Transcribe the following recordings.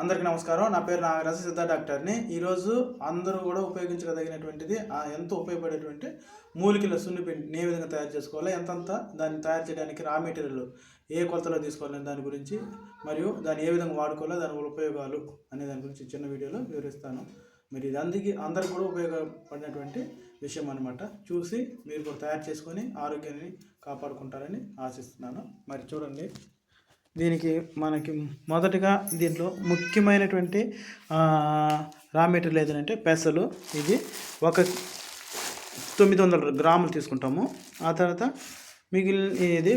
అందరికీ నమస్కారం. నా పేరు నాగరాజు సిద్ధ డాక్టర్ని. ఈరోజు అందరూ కూడా ఉపయోగించగలిగినటువంటిది ఆ ఎంతో ఉపయోగపడేటువంటి మూలికల సున్నిపిండిని ఏ విధంగా తయారు చేసుకోవాలి ఎంతంత దాన్ని తయారు చేయడానికి రా మెటీరియల్ ఏ కొలతలో తీసుకోవాలని దాని గురించి మరియు దాన్ని ఏ విధంగా వాడుకోవాలో దాని ఉపయోగాలు అనే దాని గురించి చిన్న వీడియోలో వివరిస్తాను. మరి ఇది అందరికీ అందరికి కూడా ఉపయోగపడినటువంటి విషయం అనమాట చూసి మీరు కూడా తయారు చేసుకొని ఆరోగ్యాన్ని కాపాడుకుంటారని ఆశిస్తున్నాను. మరి చూడండి. దీనికి మనకి మొదటగా దీంట్లో ముఖ్యమైనటువంటి రా మెటీరియల్ ఏదంటే పెసలు. ఇది ఒక తొమ్మిది వందల గ్రాములు తీసుకుంటాము. ఆ తర్వాత మిగిలిన ఇది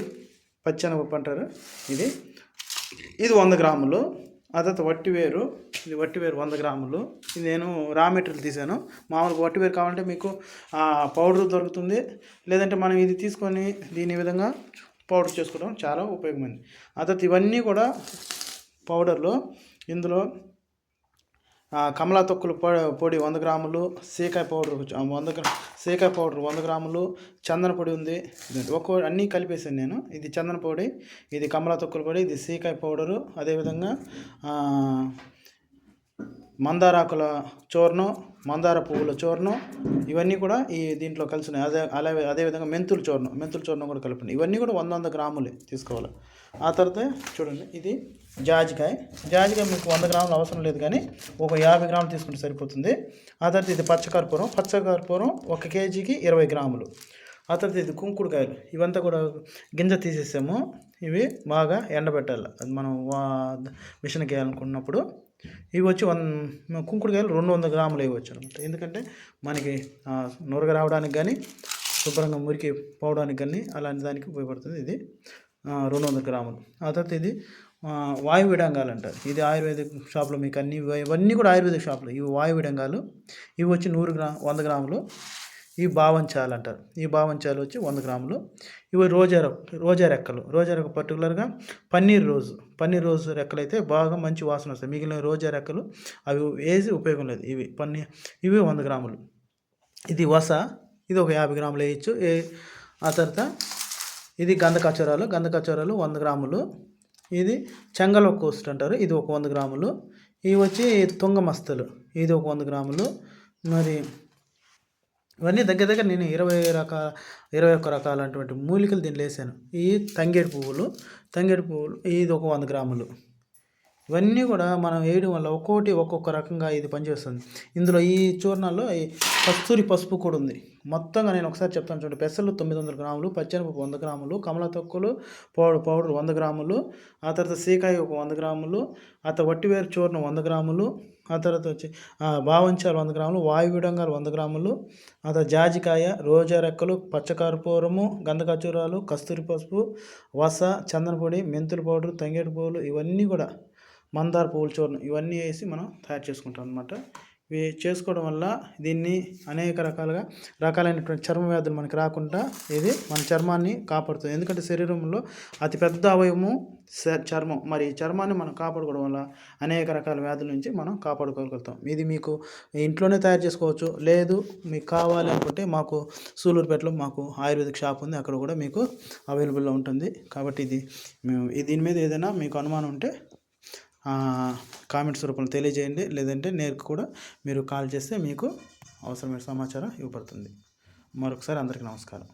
పచ్చనపప్పు అంటారు. ఇది ఇది వంద గ్రాములు. ఆ తర్వాత వట్టివేరు ఇది వట్టివేరు వంద గ్రాములు. ఇది నేను రా మెటీరియల్ తీసాను. మామూలుగా వట్టివేరు కావాలంటే మీకు పౌడర్ దొరుకుతుంది. లేదంటే మనం ఇది తీసుకొని దీని విధంగా పౌడర్ చేసుకోవడం చాలా ఉపయోగమైంది. ఆ తర్వాత ఇవన్నీ కూడా పౌడర్లో ఇందులో కమలా తొక్కులు పొడి వంద గ్రాములు సీకాయ పౌడర్ వంద గ్రా సీకాయ పౌడర్ వంద గ్రాములు చందన పొడి ఉంది. ఒక్కో అన్నీ కలిపేసాను నేను. ఇది చందన పొడి ఇది కమలా తొక్కుల పొడి ఇది సీకాయ పౌడరు. అదేవిధంగా మందారాకుల చూర్ణం మందార పువ్వుల చూర్ణం ఇవన్నీ కూడా ఈ దీంట్లో కలిసిన అదే అలాగే అదేవిధంగా మెంతుల చూర్ణం మెంతుల చూర్ణం కూడా కలిపండి ఇవన్నీ కూడా వంద వంద గ్రాములే తీసుకోవాలి. ఆ తర్వాత చూడండి ఇది జాజికాయ. జాజికాయ మీకు వంద గ్రాములు అవసరం లేదు కానీ ఒక యాభై గ్రాములు తీసుకుంటే సరిపోతుంది. ఆ తర్వాత ఇది పచ్చకర్పూరం. పచ్చకర్పూరం ఒక కేజీకి ఇరవై గ్రాములు. ఆ తర్వాత ఇది కుంకుడుకాయలు. ఇవంతా కూడా గింజ తీసేసాము. ఇవి బాగా ఎండబెట్టాలి. అది మనం వా మిషన్కి వేయాలనుకున్నప్పుడు ఇవి వచ్చి వన్ కుంకుడుకాయలు రెండు వందల గ్రాములు ఇవ్వచ్చు అనమాట ఎందుకంటే మనకి నొరగ నురగ రావడానికి కానీ శుభ్రంగా మురికి పోవడానికి కానీ అలాంటి దానికి ఉపయోగపడుతుంది ఇది. రెండు వందల గ్రాములు. ఆ తర్వాత ఇది వాయు విడంగాలు అంటారు. ఇది ఆయుర్వేదిక్ షాప్లో మీకు అన్ని ఇవన్నీ కూడా ఆయుర్వేదిక్ షాప్లో. ఇవి వాయు విడంగాలు. ఇవి వచ్చి నూరు గ్రా వంద గ్రాములు. ఈ బావంచాలు అంటారు. ఈ బావంచాలు వచ్చి వంద గ్రాములు. ఇవి రోజా రోజా రెక్కలు. రోజా రెక్క పర్టికులర్గా పన్నీర్ రోజు పన్నీర్ రోజు రెక్కలు అయితే బాగా మంచి వాసన వస్తాయి. మిగిలిన రోజా రెక్కలు అవి వేసి ఉపయోగం లేదు. ఇవి పన్నీర్ ఇవి వంద గ్రాములు. ఇది వస ఇది ఒక యాభై గ్రాములు వేయచ్చు. ఏ ఆ తర్వాత ఇది గంధ కచోరాలు గంధ కచోరాలు వంద గ్రాములు. ఇది చెంగల కోస్ట్ అంటారు. ఇది ఒక వంద గ్రాములు. ఇవి వచ్చి తుంగ మస్తలు. ఇది ఒక వంద గ్రాములు. మరి ఇవన్నీ దగ్గర దగ్గర నేను ఇరవై రకాల ఇరవై ఒక్క రకాలైనటువంటి మూలికలు దీనిలో వేసాను. ఈ తంగేడు పువ్వులు తంగేడు పువ్వులు ఇది ఒక వంద గ్రాములు. ఇవన్నీ కూడా మనం వేయడం వల్ల ఒక్కోటి ఒక్కొక్క రకంగా ఇది పనిచేస్తుంది. ఇందులో ఈ చూర్ణాల్లో ఈ కస్తూరి పసుపు కూడా ఉంది. మొత్తంగా నేను ఒకసారి చెప్తాను చూడండి పెసలు తొమ్మిది వందల గ్రాములు పచ్చనిపప్పు వంద గ్రాములు కమల తొక్కులు పౌడర్ పౌడర్ వంద గ్రాములు ఆ తర్వాత సీకాయ ఒక వంద గ్రాములు ఆ తర్వాత వట్టివేరు చూర్ణం వంద గ్రాములు ఆ తర్వాత వచ్చి భావంచాలు వంద గ్రాములు వాయువిడంగాలు వంద గ్రాములు ఆ తర్వాత జాజికాయ రోజా రెక్కలు పచ్చకార్పూరము గంధకచూరాలు కస్తూరి పసుపు వస చందనపొడి మెంతులు మెంతుల పౌడర్ తంగేడు పువ్వులు ఇవన్నీ కూడా మందార పువ్వుల చూర్ణం ఇవన్నీ వేసి మనం తయారు చేసుకుంటాం అనమాట ఇవి చేసుకోవడం వల్ల దీన్ని అనేక రకాలుగా రకాలైనటువంటి చర్మ వ్యాధులు మనకి రాకుండా ఇది మన చర్మాన్ని కాపాడుతుంది. ఎందుకంటే శరీరంలో అతి పెద్ద అవయవము చర్మం. మరి ఈ చర్మాన్ని మనం కాపాడుకోవడం వల్ల అనేక రకాల వ్యాధుల నుంచి మనం కాపాడుకోగలుగుతాం. ఇది మీకు ఇంట్లోనే తయారు చేసుకోవచ్చు. లేదు మీకు కావాలి అనుకుంటే మాకు సూలూరుపేటలో మాకు ఆయుర్వేదిక్ షాప్ ఉంది. అక్కడ కూడా మీకు అవైలబుల్లో ఉంటుంది. కాబట్టి ఇది మేము దీని మీద ఏదైనా మీకు అనుమానం ఉంటే కామెంట్స్ రూపంలో తెలియజేయండి. లేదంటే నేను కూడా మీరు కాల్ చేస్తే మీకు అవసరమైన సమాచారం ఇవ్వబడుతుంది. మరొకసారి అందరికీ నమస్కారం.